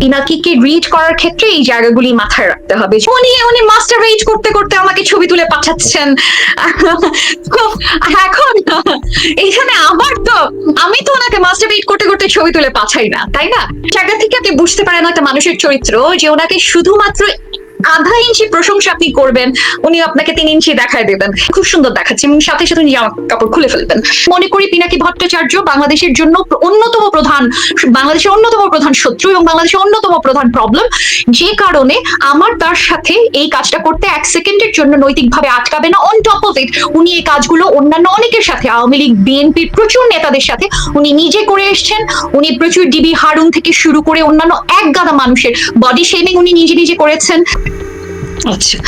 পিনাকিকে read করার ক্ষেত্রে এই জায়গাগুলি মাথায় রাখতে হবে। উনি উনি মাস্টার রিড করতে করতে আমাকে ছবি তুলে পাঠাচ্ছেন। এখন, এখানে আমার তো, আমি তো ওনাকে মাস্টার রিড করতে করতে ছবি তুলে পাঠাই না, তাই না? জায়গা থেকে আপনি বুঝতে পারেন একটা মানুষের চরিত্র যে ওনাকে শুধুমাত্র আধা ইঞ্চি প্রশংসা আপনি করবেন উনি আপনাকে তিন ইঞ্চি দেখায় দেবেন। খুব সুন্দর দেখাচ্ছে এবং সাথে সাথে উনি জামা কাপড় খুলে ফেলবেন। মনে করি পিনাকি ভট্টাচার্য বাংলাদেশের জন্য অন্যতম প্রধান, বাংলাদেশের অন্যতম প্রধান শত্রু এবং বাংলাদেশের অন্যতম প্রধান প্রবলেম যে কারণে আমার তার সাথে এই কাজটা করতে এক সেকেন্ডের জন্য নৈতিকভাবে আটকাবে না। অন টপ অফ ইট উনি এই কাজগুলো অন্যান্য অনেকের সাথে, আওয়ামী লীগ বিএনপির প্রচুর নেতাদের সাথে উনি নিজে করে এসছেন। উনি প্রচুর ডিবি হারুন থেকে শুরু করে অন্যান্য এক গাদা মানুষের বডি শেমিং উনি নিজে নিজে করেছেন। 我去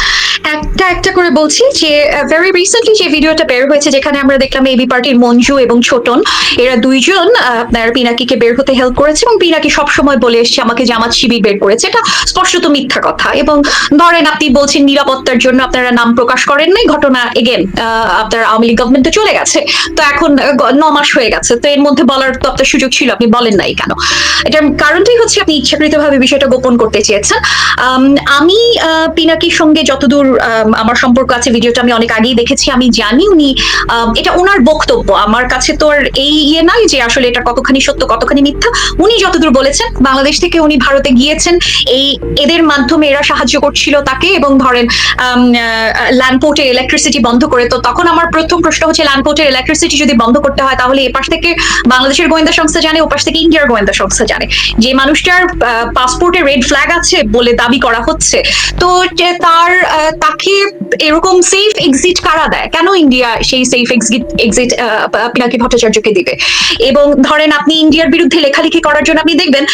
একটা একটা করে বলছি যে ভেরি রিসেন্টলি যে ভিডিওটা বের হয়েছে, যেখানে আমরা দেখলাম এবি পার্টির মঞ্জু এবং ছোটন, এরা দুইজন আপনার পিনাকিকে বের হতে হেল্প করেছে এবং পিনাকি সবসময় বলে এসছে, আমাকে জামাত শিবির বের করেছে। এটা স্পষ্টত মিথ্যা কথা। এবং ধরেন আপনি বলছেন নিরাপত্তার জন্য আপনারা নাম প্রকাশ করেন নাই, ঘটনা এগেন আপনার আওয়ামী লীগ গভর্নমেন্ট তো চলে গেছে। তো এখন ন মাস হয়ে গেছে। তো এর মধ্যে বলার তো আপনার সুযোগ ছিল, আপনি বলেন নাই কেন? এটার কারণটাই হচ্ছে আপনি ইচ্ছাকৃতভাবে বিষয়টা গোপন করতে চেয়েছেন। আমি পিনাকির সঙ্গে যতদূর আমার সম্পর্ক আছে, ভিডিওটা আমি অনেক আগেই দেখেছি, আমি জানি উনি এটা ওনার বক্তব্য। আমার কাছে তো আর এই ইয়ে নাই যে আসলে এটা কতখানি সত্য, কতখানি মিথ্যা। উনি যতদূর বলেছেন, বাংলাদেশ থেকে উনি ভারতে গিয়েছেন, এই এদের মাধ্যমে এরা সাহায্য করছিল তাকে এবং ধরেন ল্যান্ডপোর্টের ইলেকট্রিসিটি বন্ধ করে, তো তখন আমার প্রথম প্রশ্ন হচ্ছে ল্যান্ডপোর্টের ইলেকট্রিসিটি যদি বন্ধ করতে হয়, তাহলে এপাশ থেকে বাংলাদেশের গোয়েন্দা সংস্থা জানে, ওপাশ থেকে ইন্ডিয়ার গোয়েন্দা সংস্থা জানে। যে মানুষটার পাসপোর্টে রেড ফ্ল্যাগ আছে বলে দাবি করা হচ্ছে। তো তার তাকে এরকম সেফ এক্সিট কারা দেয়? কেন ইন্ডিয়া সেই সেফ এক্সিট এক্সিট পিনাকি ভট্টাচার্যকে দিবে? এবং ধরেন আপনি ইন্ডিয়ার বিরুদ্ধে লেখালেখি করার জন্য আপনি দেখবেন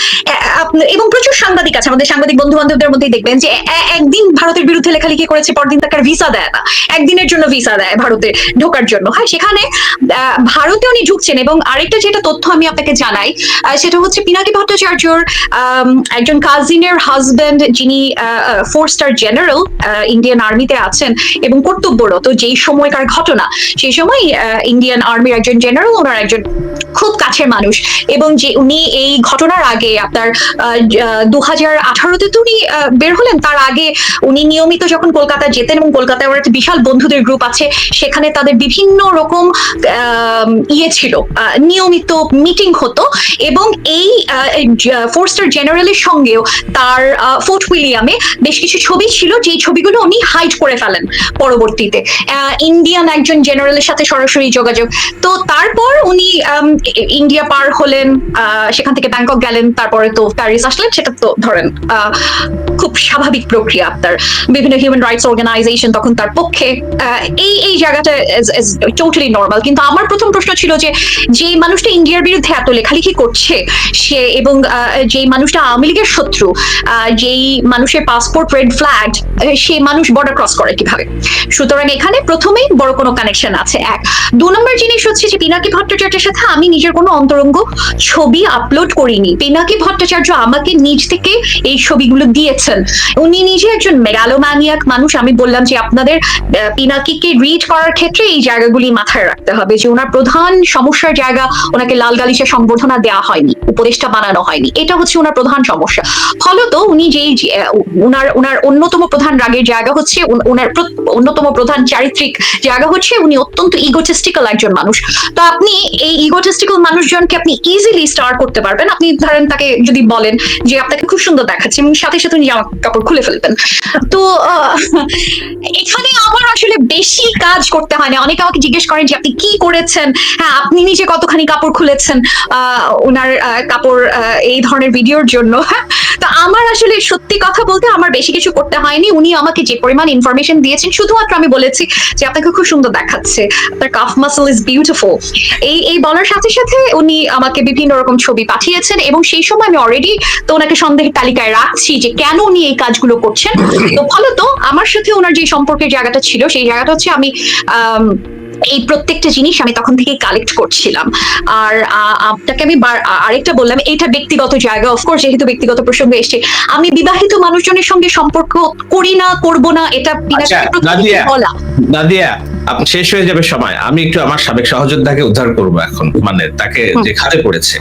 এবং প্রচুর সাংবাদিক আছে, আমাদের সাংবাদিক বন্ধু বান্ধবদের মধ্যেই দেখবেন যে একদিন ভারতের বিরুদ্ধে লেখালেখি করেছে, পরদিন তাকে ভিসা দেয় না। একদিনের জন্য ভিসা দেয় ভারতে ঢোকার জন্য। হ্যাঁ সেখানে ভারতে উনি ঢুকছেন এবং আরেকটা যেটা তথ্য আমি আপনাকে জানাই সেটা হচ্ছে পিনাকি ভট্টাচার্যর একজন কাজিনের হাজবেন্ড যিনি ফোর স্টার জেনারেল ইন্ডিয়ান আর্মিতে আছেন এবং কর্তব্যরত যেই সময়কার ঘটনা, সেই সময় ইন্ডিয়ান আর্মির একজন জেনারেল, ওনার একজন খুব কাছের মানুষ এবং যে উনি এই ঘটনার আগে আপনার দু হাজার আঠারোতে তো উনি বের হলেন, তার আগে উনি নিয়মিত যখন কলকাতা যেতেন এবং কলকাতায় ওর একটা বিশাল বন্ধুদের গ্রুপ আছে, সেখানে তাদের বিভিন্ন রকম ইয়ে ছিল নিয়মিত মিটিং হতো এবং এই ফোর স্টার জেনারেলের সঙ্গেও তার ফোর্ট উইলিয়ামে বেশ কিছু ছবি ছিল, যেই ছবিগুলো উনি হাইড করে ফেলেন পরবর্তীতে। ইন্ডিয়ান একজন জেনারেলের সাথে সরাসরি যোগাযোগ। তো তারপর উনি ইন্ডিয়া পার হলেন সেখান থেকে ব্যাংকক গেলেন, তারপরে তো প্যারিস আসলেন, সেটা তো ধরেন খুব স্বাভাবিক প্রক্রিয়া আপনার। বিভিন্ন হিউম্যান রাইটস অর্গানাইজেশন তখন তার পক্ষে এই এই জায়গাটা টোটালি নর্মাল কিন্তু আমার প্রথম প্রশ্ন ছিল যে যে মানুষটা ইন্ডিয়ার বিরুদ্ধে এত লেখালেখি করছে, সে এবং যেই মানুষটা আওয়ামী লীগের শত্রু যেই মানুষের পাসপোর্ট রেড ফ্ল্যাগ সে মানুষ বর্ডার ক্রস করে কীভাবে? সুতরাং এখানে প্রথমেই বড় কোনো কানেকশন আছে। এক, দু নম্বর জিনিস হচ্ছে যে পিনাকি ভট্টাচার্যের সাথে আমি নিজের কোনো অন্তরঙ্গ ছবি আপলোড করিনি। পিনাকি ভট্টাচার্য আমাকে নিজ থেকে এই ছবিগুলো দিয়েছেন। উনি নিজে একজন মেগালোম্যানিয়াক মানুষ। আমি বললাম যে আপনাদের পিনাকিকে রিড করার ক্ষেত্রে এই জায়গাগুলি মাথায় রাখতে হবে যে ওনার প্রধান সমস্যার জায়গা, ওনাকে লাল গালিচা সংবর্ধনা দেওয়া হয়নি উপদেশটা বানানো হয়নি। এটা হচ্ছে ওনার প্রধান সমস্যা। ফলত উনি যেই উনার উনার অন্যতম প্রধান রাগের জায়গা হচ্ছে উনার প্র- অন্যতম প্রধান চারিত্রিক জায়গা হচ্ছে, উনি অত্যন্ত ইগোটেস্টিক্যাল একজন মানুষ। তো আপনি এই ইগোটেস্টিক্যাল মানুষজনকে আপনি ইজিলি স্টার করতে পারবেন। আপনি ধরেন তাকে যদি বলেন যে আপনাকে খুব সুন্দর দেখাচ্ছে, এবং সাথে সাথে উনি জামা কাপড় খুলে ফেলবেন। তো এখানে আমার আসলে বেশি কাজ করতে হয় না। অনেকে আমাকে জিজ্ঞেস করেন যে আপনি কি করেছেন? হ্যাঁ আপনি নিজে কতখানি কাপড় খুলেছেন? ওনার কাপড় এই ধরনের ভিডিওর জন্য। তো আমার আসলে সত্যি কথা বলতে আমার বেশি কিছু করতে হয়নি। উনি আমাকে যে পরিমাণ ইনফরমেশন দিয়েছেন। শুধুমাত্র আমি বলেছি যে আপনাকে খুব সুন্দর দেখাচ্ছে। আপনার কাফ মাসল ইজ বিউটিফুল এই এই বলার সাথে সাথে উনি আমাকে বিভিন্ন রকম ছবি পাঠিয়েছেন এবং সেই সময় আমি অলরেডি তো ওনাকে সন্দেহের তালিকায় রাখছি যে কেন উনি এই কাজগুলো করছেন। তো ফলত আমার সাথে ওনার যে সম্পর্কের জায়গাটা ছিল সেই জায়গাটা হচ্ছে আমি আম, এই প্রত্যেকটা জিনিস আমি তখন থেকে কালেক্ট করছিলাম আর আপনাকে আমি আরেকটা বললাম এটা ব্যক্তিগত জায়গা অফকোর্স যেহেতু ব্যক্তিগত প্রসঙ্গ এসছে আমি বিবাহিত মানুষজনের সঙ্গে সম্পর্ক করি না করব না এটা আচ্ছা, নাদিয়া। বলা নাদিয়া শেষ হয়ে যাবে সময় আমি একটু আমার সাবেক সহযোদ্ধাকে উদ্ধার করব এখন মানে তাকে। যে খাতে পড়েছে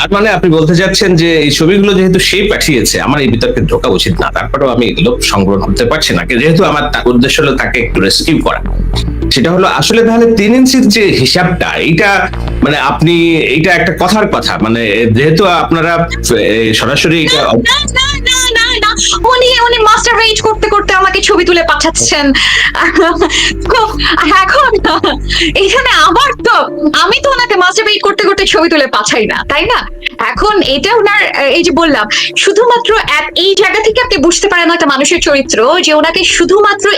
তার মানে আপনি বলতে চাচ্ছেন যে এই ছবিগুলো যেহেতু সে পাঠিয়েছে, আমার এই বিতর্কে ঢোকা উচিত না। তারপরেও আমি এগুলো সংগ্রহ করতে পারছি না। যেহেতু আমার উদ্দেশ্য হলো তাকে একটু রেস্কিউ করা। সেটা হলো আসলে তাহলে তিন ইঞ্চির যে হিসাবটা, এইটা মানে আপনি, এইটা একটা কথার কথা। মানে যেহেতু আপনারা সরাসরি এটা উনি উনি মাস্টার রেঞ্জ করতে করতে আমাকে ছবি তুলে পাঠাচ্ছেন। এখন, এখানে আবার তো, আমি তো ওনাকে মাস্টার রেঞ্জ করতে করতে ছবি তুলে পাঠাই না, তাই না? এখন এটা ওনার, এই যে বললাম, শুধুমাত্র এক- এই জায়গা থেকে আপনি বুঝতে পারেন একটা মানুষের চরিত্র যে ওনাকে শুধুমাত্র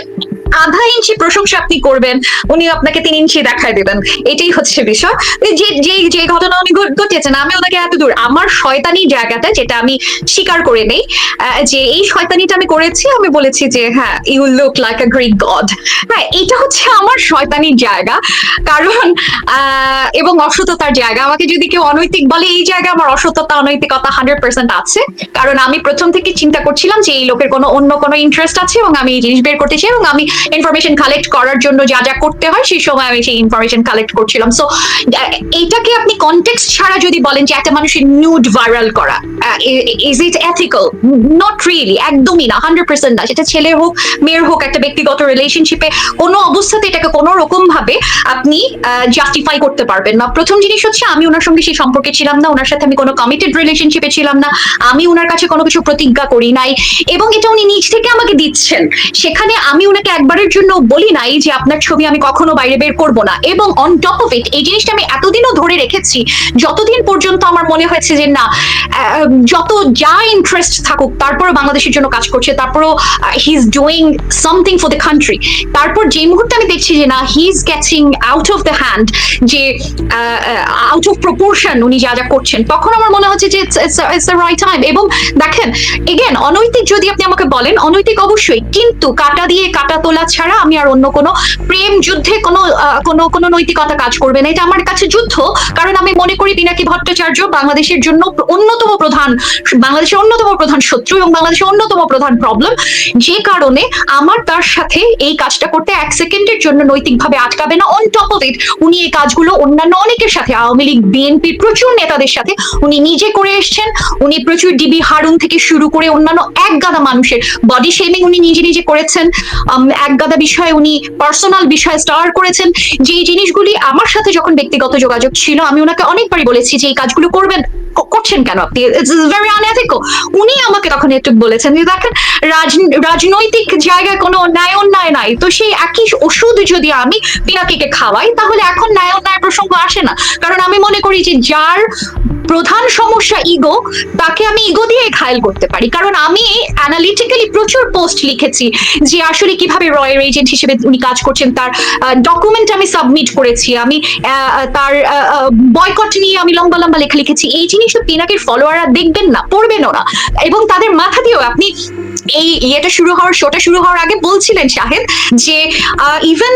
আধা ইঞ্চি প্রশংসা আপনি করবেন উনি আপনাকে তিন ইঞ্চি দেখায় দেবেন। এটাই হচ্ছে বিষয়। যে যে যে ঘটনা উনি ঘট- ঘটিয়েছেন, আমি ওনাকে এত দূর, আমার শয়তানি জায়গাটা যেটা আমি স্বীকার করে নেই যে এই শয়তানিটা আমি করেছি, আমি বলেছি যে হ্যাঁ you look like a Greek god হ্যাঁ এটা হচ্ছে আমার শয়তানির জায়গা, কারণ এবং অসততার জায়গা। আমাকে যদি কেউ অনৈতিক বলে, এই জায়গা আমার অসততা, অনৈতিকতা হান্ড্রেড পার্সেন্ট আছে। কারণ আমি প্রথম থেকে চিন্তা করছিলাম যে এই লোকের কোনো অন্য কোনো ইন্টারেস্ট আছে এবং আমি এই জিনিস বের করতে চাই এবং আমি ইনফরমেশন কালেক্ট করার জন্য যা যা করতে হয়, সেই সময় আমি সেই ইনফরমেশন কালেক্ট করছিলাম। সো এইটাকে আপনি কনটেক্সট ছাড়া যদি বলেন যে একটা মানুষের নিউড ভাইরাল করা is it ethical not really একদমই না হান্ড্রেড পার্সেন্ট না। সেটা ছেলের হোক, মেয়ের হোক, একটা ব্যক্তিগত রিলেশনশিপে কোনো অবস্থাতে এটাকে কোনো রকম ভাবে আপনি জাস্টিফাই করতে পারবেন না। প্রথম জিনিস হচ্ছে, আমি ওনার সঙ্গে সেই সম্পর্কে ছিলাম না, ওনার সাথে আমি কোনো কমিটেড রিলেশনশিপে ছিলাম না। আমি ওনার কাছে কোনো কিছু প্রতিজ্ঞা করি নাই। এবং এটা উনি নিজ থেকে আমাকে দিচ্ছেন। সেখানে আমি ওনাকে একবারের জন্য বলি নাই যে আপনার ছবি আমি কখনো বাইরে বের করব না। এবং অন টপ অফ ইট এই জিনিসটা আমি এতদিনও ধরে রেখেছি, যতদিন পর্যন্ত আমার মনে হয়েছে যে না যত যা ইন্টারেস্ট থাকুক তারপরে বাংলাদেশের জন্য কাজ করছে, তারপরও he is doing something for the country তারপর যে মুহূর্তে আমি দেখছি যে না he is getting out of the hand যে আউট অফ প্রপোর্শন উনি যা যা করছেন, তখন আমার মনে হচ্ছে যে ইটস দ্য রাইট টাইম এবং দেখেন এগেন অনৈতিক যদি আপনি আমাকে বলেন, অনৈতিক অবশ্যই, কিন্তু কাটা দিয়ে কাটা তোলা ছাড়া আমি আর অন্য কোনো প্রেম যুদ্ধে কোনো কোনো কোনো নৈতিকতা কাজ করবে না। এটা আমার কাছে যুদ্ধ। কারণ আমি মনে করি পিনাকি ভট্টাচার্য বাংলাদেশের জন্য অন্যতম প্রধান, বাংলাদেশের অন্যতম প্রধান শত্রু এবং বাংলাদেশের অন্যতম প্রধান প্রবলেম যে কারণে আমার তার সাথে এই কাজটা করতে এক সেকেন্ডের জন্য নৈতিকভাবে আটকাবে না। অন টপ অফ ইট উনি এই কাজগুলো অন্যান্য অনেকের সাথে, আওয়ামী লীগ বিএনপির প্রচুর নেতাদের সাথে উনি নিজে করে এসছেন। উনি প্রচুর ডিবি হারুন থেকে শুরু করে অন্যান্য এক গাদা মানুষের বডি শেমিং উনি নিজে নিজে করেছেন। উম, এক গাদা বিষয়ে উনি পার্সোনাল বিষয়ে স্টার করেছেন। যে জিনিসগুলি আমার সাথে যখন ব্যক্তিগত যোগাযোগ ছিল আমি ওনাকে অনেকবারই বলেছি যে এই কাজগুলো করবেন করছেন কেন আপনি? ভেরি আনএথিক্যাল উনি আমাকে তখন একটু বলেছেন যে দেখেন রাজনৈতিক জায়গায় কোনো ন্যায় অন্যায় নাই। তো সেই একই ওষুধ যদি আমি পিনাকিকে খাওয়াই তাহলে এখন ন্যায় অন্যায় প্রসঙ্গ আসে না। কারণ আমি মনে করি যে যার প্রধান সমস্যা ইগো তাকে আমি ইগো দিয়ে ঘায়ল করতে পারি। কারণ আমি অ্যানালিটিক্যালি প্রচুর পোস্ট লিখেছি যে আসলে কীভাবে রয়ের এজেন্ট হিসেবে উনি কাজ করছেন, তার ডকুমেন্ট আমি সাবমিট করেছি। আমি তার বয়কট নিয়ে আমি লম্বা লম্বা লেখা লিখেছি। এই জিনিসও পিনাকের ফলোয়াররা দেখবেন না পড়বেনও না এবং তাদের মাথা দিয়েও আপনি এই ইয়েটা শুরু হওয়ার শোটা শুরু হওয়ার আগে বলছিলেন শাহেদ যে ইভেন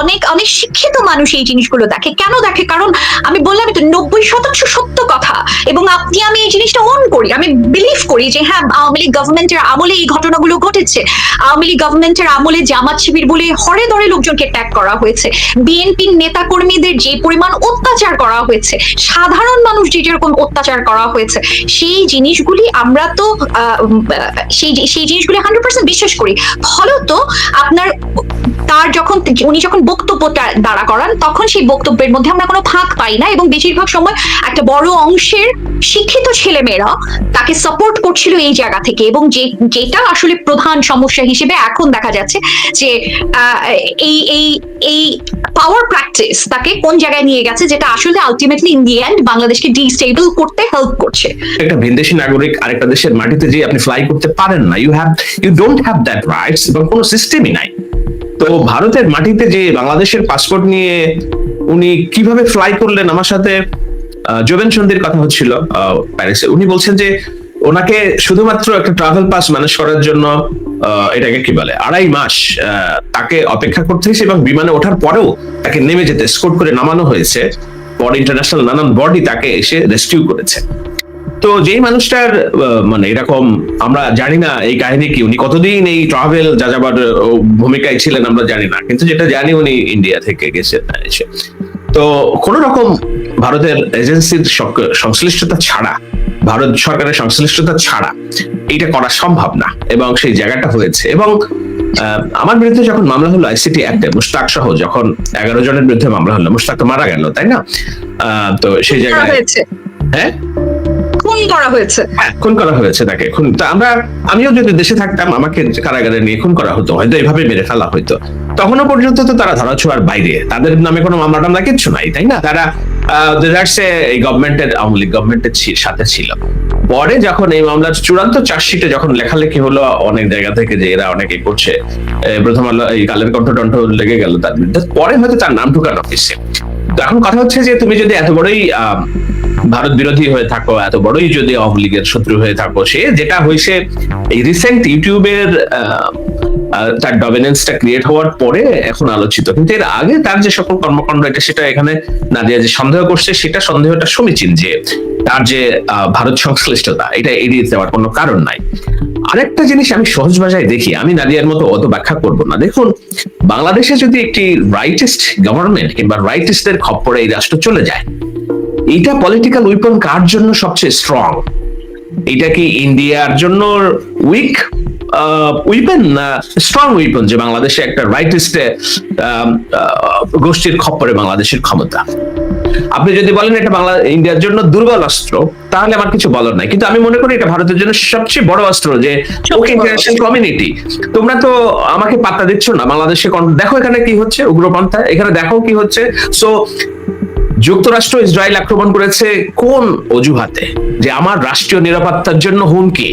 অনেক অনেক শিক্ষিত মানুষ এই জিনিসগুলো দেখে। কেন দেখে? কারণ আমি বললাম তো নব্বই শতাংশ সত্য কথা। এবং আপনি, আমি এই জিনিসটা অন করি। আমি বিলিভ করি যে হ্যাঁ আওয়ামী লীগ গভর্নমেন্টের আমলে এই ঘটনাগুলো ঘটেছে। আওয়ামী লীগ গভর্নমেন্টের আমলে জামাত শিবির বলে হরে দরে লোকজনকে ট্যাগ করা হয়েছে। বিএনপির নেতা কর্মীদের যে পরিমাণ অত্যাচার করা হয়েছে, সাধারণ মানুষ যে যেরকম অত্যাচার করা হয়েছে, সেই জিনিসগুলি আমরা তো সেই সেই জিনিসগুলি হান্ড্রেড পার্সেন্ট বিশ্বাস করি। ফলত আপনার তার যখন উনি যখন বক্তব্যটা দাঁড়া করান, তখন সেই বক্তব্যের মধ্যে আমরা কোনো ফাঁক পাই না এবং বেশিরভাগ সময় একটা বড় অংশের শিক্ষিত ছেলেমেয়েরা তাকে সাপোর্ট করছিল এই জায়গা থেকে এবং যে, যেটা আসলে প্রধান সমস্যা হিসেবে এখন দেখা যাচ্ছে যে এই এই এই পাওয়ার প্র্যাকটিস তাকে কোন জায়গায় নিয়ে গেছে যেটা আসলে আলটিমেটলি ইন দি এন্ড বাংলাদেশকে ডিস্টেবল করতে হেল্প করছে। একটা ভিনদেশী নাগরিক আরেকটা দেশের মাটিতে যে আপনি ফ্লাই করতে পারেন না। You have you don't have that rights এবং কোনো সিস্টেমই নাই। তো ভারতের মাটিতে যে বাংলাদেশের পাসপোর্ট নিয়ে উনি কীভাবে ফ্লাই করলেন আমার সাথে জোবেন সন্ধির কথা হচ্ছিল প্যারিসে উনি বলছেন যে ওনাকে শুধুমাত্র একটা ট্রাভেল পাস ম্যানেজ করার জন্য এটাকে কি বলে, আড়াই মাস তাকে অপেক্ষা করতে হয়েছে এবং বিমানে ওঠার পরেও তাকে নেমে যেতে স্কোট করে নামানো হয়েছে। পর ইন্টারন্যাশনাল নানান বডি তাকে এসে রেস্কিউ করেছে। তো যেই মানুষটার মানে এরকম আমরা জানি না এই কাহিনী কি উনি কতদিন এই ট্রাভেল যাযাবার ভূমিকায় ছিলেন আমরা জানি না কিন্তু যেটা জানি উনি ইন্ডিয়া থেকে গেছেন এসে। তো কোন রকম ভারতের এজেন্সির সংশ্লিষ্টতা ছাড়া ভারত সরকারের সংশ্লিষ্টতা ছাড়া এটা করা সম্ভব না এবং সেই জায়গাটা হয়েছে এবং আহ, আমার বিরুদ্ধে যখন মামলা হলো আইসিটি অ্যাক্টে মুশতাক সহ যখন এগারো জনের বিরুদ্ধে মামলা হলো মুশতাক তো মারা গেল তাই না? আহ, তো সেই করা জায়গায় হ্যাঁ? খুন করা হয়েছে। হ্যাঁ, খুন করা হয়েছে তাকে খুন আমরা আমিও যদি দেশে থাকতাম আমাকে কারাগারে নিয়ে খুন করা হতো হয়তো এভাবে মেরে ফেলা তখনও পর্যন্ত তো তারা ধরা ছোঁয়ার বাইরে। তাদের নামে কোনো মামলা টামলা কিচ্ছু নাই তাই না? তারা এই গভর্নমেন্টের আওয়ামী লীগ গভর্নমেন্টের সাথে ছিল। পরে যখন এই মামলার চূড়ান্ত চার্জশিটে যখন লেখালেখি হলো অনেক জায়গা থেকে যে এরা অনেকে করছে প্রথম আলো এই কালের কণ্ঠ টণ্ঠ লেগে গেল তার পরে হয়তো তার নাম ঢুকানো হয়েছে তো এখন কথা হচ্ছে যে তুমি যদি এত বড়ই ভারত বিরোধী হয়ে থাকো, এত বড়ই যদি আওয়ামী লীগের শত্রু হয়ে থাকো, সে যেটা হয়েছে, এই রিসেন্ট ইউটিউবের তার ডমিনেন্সটা ক্রিয়েট হওয়ার পরে এখন আলোচিত। কিন্তু এর আগে তার যে সকল কর্মকাণ্ড, এটা সেটা এখানে নাদিয়া যে সন্দেহ করছে, সেটা সন্দেহটা সমীচীন যে তার যে ভারত সংশ্লিষ্টতা, এটা এড়িয়ে যাওয়ার কোনো কারণ নাই। আরেকটা জিনিস আমি সহজ ভাষায় দেখি, আমি নাদিয়ার মতো অত ব্যাখ্যা করব না। দেখুন, বাংলাদেশে যদি একটি রাইটিস্ট গভর্নমেন্ট কিংবা রাইটিস্টদের খপ্পরে এই রাষ্ট্র চলে যায়, এইটা পলিটিক্যাল উইপন কার জন্য সবচেয়ে স্ট্রং এটা কি ইন্ডিয়ার জন্য উইক উইপন না স্ট্রং উইপন যে বাংলাদেশে একটা রাইটিস্টে গোষ্ঠীর খপ্পরে বাংলাদেশের ক্ষমতা? আপনি যদি বলেন এটা বাংলা ইন্ডিয়ার জন্য দুর্বল অস্ত্র তাহলে আমার কিছু বলার নাই। কিন্তু আমি মনে করি এটা ভারতের জন্য সবচেয়ে বড় অস্ত্র যে ওকে ইন্টারন্যাশনাল কমিউনিটি তোমরা তো আমাকে পাত্তা দিচ্ছ না বাংলাদেশে দেখো এখানে কি হচ্ছে উগ্রপন্থা। এখানে দেখো কি হচ্ছে। সো যুক্তরাষ্ট্র ইসরায়েল আক্রমণ করেছে কোন অজুহাতে? যে আমার রাষ্ট্রীয় নিরাপত্তার জন্য হুমকি।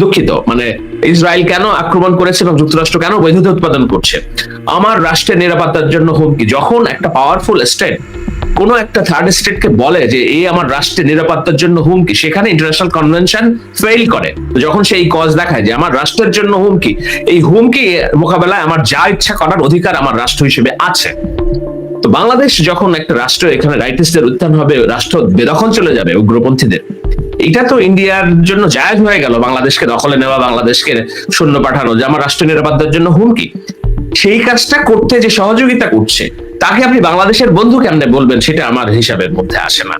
দুঃখিত। মানে ইসরায়েল কেন আক্রমণ করেছে এবং যুক্তরাষ্ট্র কেন বৈধতা উৎপাদন করছে? আমার রাষ্ট্রের নিরাপত্তার জন্য হুমকি। যখন একটা পাওয়ারফুল স্টেট কোনো একটা থার্ড স্টেটকে বলে যে এই আমার রাষ্ট্রের নিরাপত্তার জন্য হুমকি। সেখানে ইন্টারন্যাশনাল কনভেনশন ফেল করে। যখন সেই কজ দেখায় যে, আমার রাষ্ট্রের জন্য হুমকি। এই হুমকি মোকাবেলায় আমার যা ইচ্ছা করার অধিকার আমার রাষ্ট্র হিসেবে আছে। তো বাংলাদেশ যখন একটা রাষ্ট্র, এখানে রাইটিস্টদের উত্থান হবে, রাষ্ট্র বেদখল চলে যাবে উগ্রপন্থীদের। এটা তো ইন্ডিয়ার জন্য জায়জ হয়ে গেল। বাংলাদেশকে দখলে নেওয়া, বাংলাদেশকে শূন্য পাঠানো, যে আমার রাষ্ট্র নিরাপত্তার জন্য হুমকি। সেই কাজটা করতে যে সহযোগিতা করছে, তাকে আপনি বাংলাদেশের বন্ধু কেমনে বলবেন সেটা আমার হিসাবের মধ্যে আসে না।